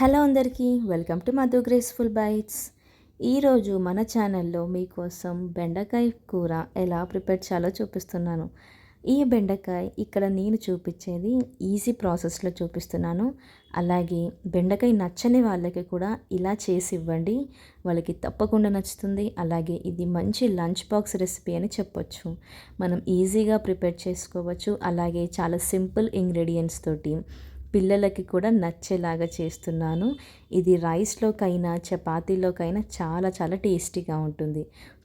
Hello అందరికీ welcome to Madhu graceful bites ఈరోజు మన ఛానల్లో మీకోసం బెండకాయ కూర ఎలా ప్రిపేర్ చేయాలో చూపిస్తున్నాను. ఈ బెండకాయ ఇక్కడ నేను చూపించేది ఈజీ ప్రాసెస్లో చూపిస్తున్నాను. అలాగే బెండకాయ నచ్చని వాళ్ళకి కూడా ఇలా చేసి ఇవ్వండి. వాళ్ళకి తప్పకుండా నచ్చుతుంది. అలాగే ఇది మంచి లంచ్ బాక్స్ రెసిపీ అని చెప్పొచ్చు. మనం ఈజీగా ప్రిపేర్ చేసుకోవచ్చు. అలాగే చాలా సింపుల్ ఇంగ్రీడియంట్స్ తోటి పిల్లలకి కూడా నచ్చేలాగా చేస్తున్నాను. ఇది రైస్లోకైనా చపాతీలోకైనా చాలా చాలా టేస్టీగా ఉంటుంది.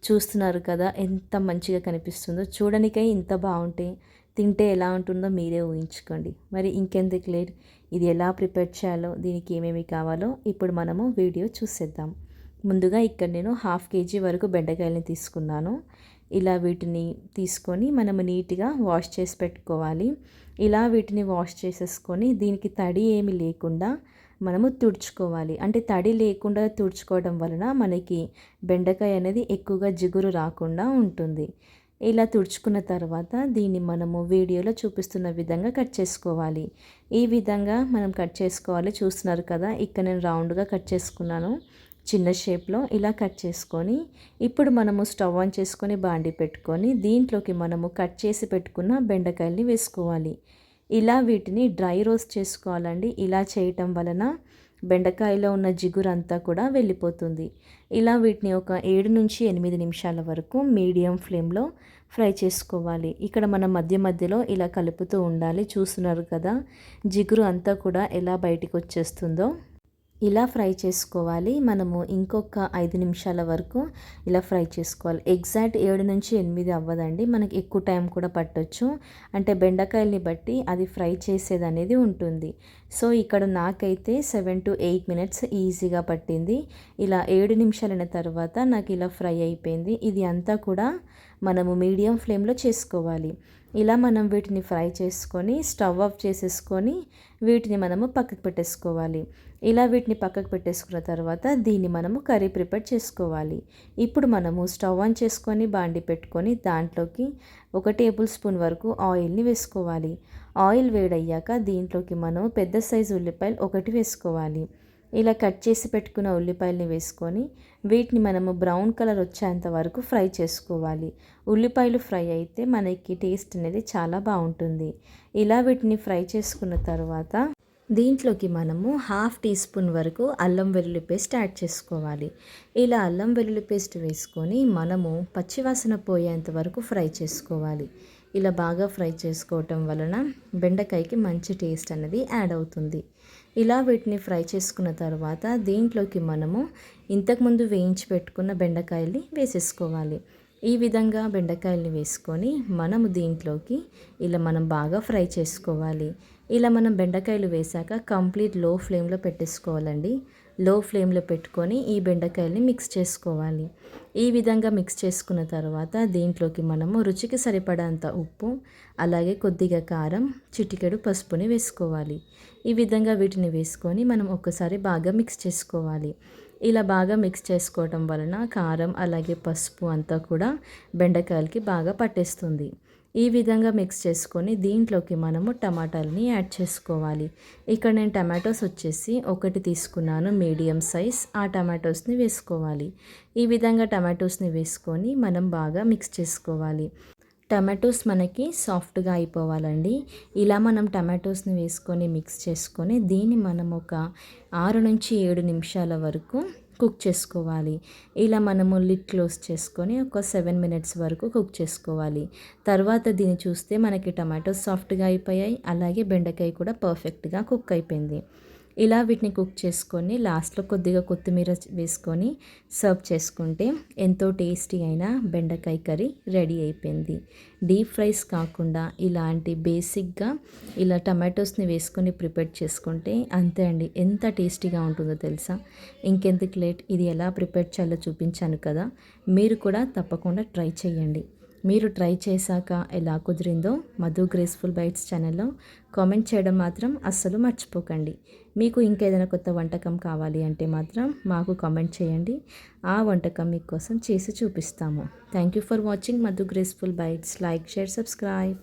చూస్తున్నారు కదా ఎంత మంచిగా కనిపిస్తుందో. చూడనికై ఇంత బాగుంటే తింటే ఎలా ఉంటుందో మీరే ఊహించుకోండి. మరి ఇంకెందుకు లేట్? ఇది ఎలా ప్రిపేర్ చేయాలో దీనికి ఏమేమి కావాలో ఇప్పుడు మనము వీడియో చూసేద్దాం. ముందుగా ఇక్కడ నేను హాఫ్ కేజీ వరకు బెండకాయలని తీసుకున్నాను. ఇలా వీటిని తీసుకొని మనము నీట్గా వాష్ చేసి పెట్టుకోవాలి. ఇలా వీటిని వాష్ చేసేసుకొని దీనికి తడి ఏమి లేకుండా మనము తుడుచుకోవాలి. అంటే తడి లేకుండా తుడుచుకోవడం వలన మనకి బెండకాయ అనేది ఎక్కువగా జిగురు రాకుండా ఉంటుంది. ఇలా తుడుచుకున్న తర్వాత దీన్ని మనము వీడియోలో చూపిస్తున్న విధంగా కట్ చేసుకోవాలి. ఈ విధంగా మనం కట్ చేసుకోవాలి. చూస్తున్నారు కదా ఇక్కడ నేను రౌండ్గా కట్ చేసుకున్నాను. చిన్న షేప్లో ఇలా కట్ చేసుకొని ఇప్పుడు మనము స్టవ్ ఆన్ చేసుకొని బాండి పెట్టుకొని దీంట్లోకి మనము కట్ చేసి పెట్టుకున్న బెండకాయల్ని వేసుకోవాలి. ఇలా వీటిని డ్రై రోస్ట్ చేసుకోవాలండి. ఇలా చేయటం వలన బెండకాయలో ఉన్న జిగురంతా కూడా వెళ్ళిపోతుంది. ఇలా వీటిని ఒక ఏడు నుంచి ఎనిమిది నిమిషాల వరకు మీడియం ఫ్లేమ్లో ఫ్రై చేసుకోవాలి. ఇక్కడ మనం మధ్య మధ్యలో ఇలా కలుపుతూ ఉండాలి. చూస్తున్నారు కదా జిగురు అంతా కూడా ఎలా బయటికి వచ్చేస్తుందో. ఇలా ఫ్రై చేసుకోవాలి. మనము ఇంకొక ఐదు నిమిషాల వరకు ఇలా ఫ్రై చేసుకోవాలి. ఎగ్జాక్ట్ ఏడు నుంచి ఎనిమిది అవ్వదండి. మనకి ఎక్కువ టైం కూడా పట్టొచ్చు. అంటే బెండకాయల్ని బట్టి అది ఫ్రై చేసేది అనేది ఉంటుంది. సో ఇక్కడ నాకైతే సెవెన్ టు ఎయిట్ మినిట్స్ ఈజీగా పట్టింది. ఇలా ఏడు నిమిషాలైన తర్వాత నాకు ఇలా ఫ్రై అయిపోయింది. ఇది అంతా కూడా మనము మీడియం ఫ్లేమ్లో చేసుకోవాలి. ఇలా మనం వీటిని ఫ్రై చేసుకొని స్టవ్ ఆఫ్ చేసేసుకొని వీటిని మనము పక్కకు పెట్టేసుకోవాలి. ఇలా వీటిని పక్కకు పెట్టేసుకున్న తర్వాత దీన్ని మనము కర్రీ ప్రిపేర్ చేసుకోవాలి. ఇప్పుడు మనము స్టవ్ ఆన్ చేసుకొని బాండి పెట్టుకొని దాంట్లోకి ఒక టేబుల్ స్పూన్ వరకు ఆయిల్ని వేసుకోవాలి. ఆయిల్ వేడయ్యాక దీంట్లోకి మనం పెద్ద సైజు ఉల్లిపాయలు ఒకటి వేసుకోవాలి. ఇలా కట్ చేసి పెట్టుకున్న ఉల్లిపాయలని వేసుకొని వీటిని మనము బ్రౌన్ కలర్ వచ్చేంత వరకు ఫ్రై చేసుకోవాలి. ఉల్లిపాయలు ఫ్రై అయితే మనకి టేస్ట్ అనేది చాలా బాగుంటుంది. ఇలా వీటిని ఫ్రై చేసుకున్న తర్వాత దీంట్లోకి మనము హాఫ్ టీ స్పూన్ వరకు అల్లం వెల్లుల్లి పేస్ట్ యాడ్ చేసుకోవాలి. ఇలా అల్లం వెల్లుల్లి పేస్ట్ వేసుకొని మనము పచ్చివాసన పోయేంత వరకు ఫ్రై చేసుకోవాలి. ఇలా బాగా ఫ్రై చేసుకోవటం వలన బెండకాయకి మంచి టేస్ట్ అనేది యాడ్ అవుతుంది. ఇలా వీటిని ఫ్రై చేసుకున్న తర్వాత దీంట్లోకి మనము ఇంతకుముందు వేయించి పెట్టుకున్న బెండకాయల్ని వేసేసుకోవాలి. ఈ విధంగా బెండకాయల్ని వేసుకొని మనము దీంట్లోకి ఇలా మనం బాగా ఫ్రై చేసుకోవాలి. ఇలా మనం బెండకాయలు వేసాక కంప్లీట్లో ఫ్లేమ్లో పెట్టేసుకోవాలండి. లో ఫ్లేమ్లో పెట్టుకొని ఈ బెండకాయల్ని మిక్స్ చేసుకోవాలి. ఈ విధంగా మిక్స్ చేసుకున్న తర్వాత దీంట్లోకి మనము రుచికి సరిపడంత ఉప్పు అలాగే కొద్దిగా కారం చిటికెడు పసుపుని వేసుకోవాలి. ఈ విధంగా వీటిని వేసుకొని మనం ఒక్కసారి బాగా మిక్స్ చేసుకోవాలి. ఇలా బాగా మిక్స్ చేసుకోవటం వలన కారం అలాగే పసుపు అంతా కూడా బెండకాయలకి బాగా పట్టేస్తుంది. ఈ విధంగా మిక్స్ చేసుకొని దీంట్లోకి మనము టమాటాలని యాడ్ చేసుకోవాలి. ఇక్కడ నేను టమాటోస్ వచ్చేసి ఒకటి తీసుకున్నాను మీడియం సైజ్ ఆ టమాటోస్ని వేసుకోవాలి. ఈ విధంగా టమాటోస్ని వేసుకొని మనం బాగా మిక్స్ చేసుకోవాలి. టమాటోస్ మనకి సాఫ్ట్గా అయిపోవాలండి. ఇలా మనం టమాటోస్ని వేసుకొని మిక్స్ చేసుకొని దీన్ని మనం ఒక ఆరు నుంచి ఏడు నిమిషాల వరకు కుక్ చేసుకోవాలి. ఇలా మనము లిడ్ క్లోజ్ చేసుకొని ఒక సెవెన్ మినిట్స్ వరకు కుక్ చేసుకోవాలి. తర్వాత దీన్ని చూస్తే మనకి టమాటో సాఫ్ట్గా అయిపోయాయి. అలాగే బెండకాయ కూడా పర్ఫెక్ట్గా కుక్ అయిపోయింది. ఇలా వీటిని కుక్ చేసుకొని లాస్ట్లో కొద్దిగా కొత్తిమీర వేసుకొని సర్వ్ చేసుకుంటే ఎంతో టేస్టీ అయిన బెండకాయ కర్రీ రెడీ అయిపోయింది. డీప్ ఫ్రైస్ కాకుండా ఇలాంటి బేసిక్గా ఇలా టమాటోస్ని వేసుకొని ప్రిపేర్ చేసుకుంటే అంతే అండి. ఎంత టేస్టీగా ఉంటుందో తెలుసా? ఇంకెందుకు లేట్? ఇది ఎలా ప్రిపేర్ చేయాలో చూపించాను కదా. మీరు కూడా తప్పకుండా ట్రై చేయండి. మీరు ట్రై చేశాక ఎలా కుదిరిందో మధు గ్రేస్ఫుల్ బైట్స్ ఛానల్లో కామెంట్ చేయడం మాత్రం అస్సలు మర్చిపోకండి. మీకు ఇంకేదైనా కొత్త వంటకం కావాలి అంటే మాత్రం మాకు కామెంట్ చేయండి. ఆ వంటకం మీకోసం చేసి చూపిస్తాము. Thank you for watching Madhu graceful bites like share subscribe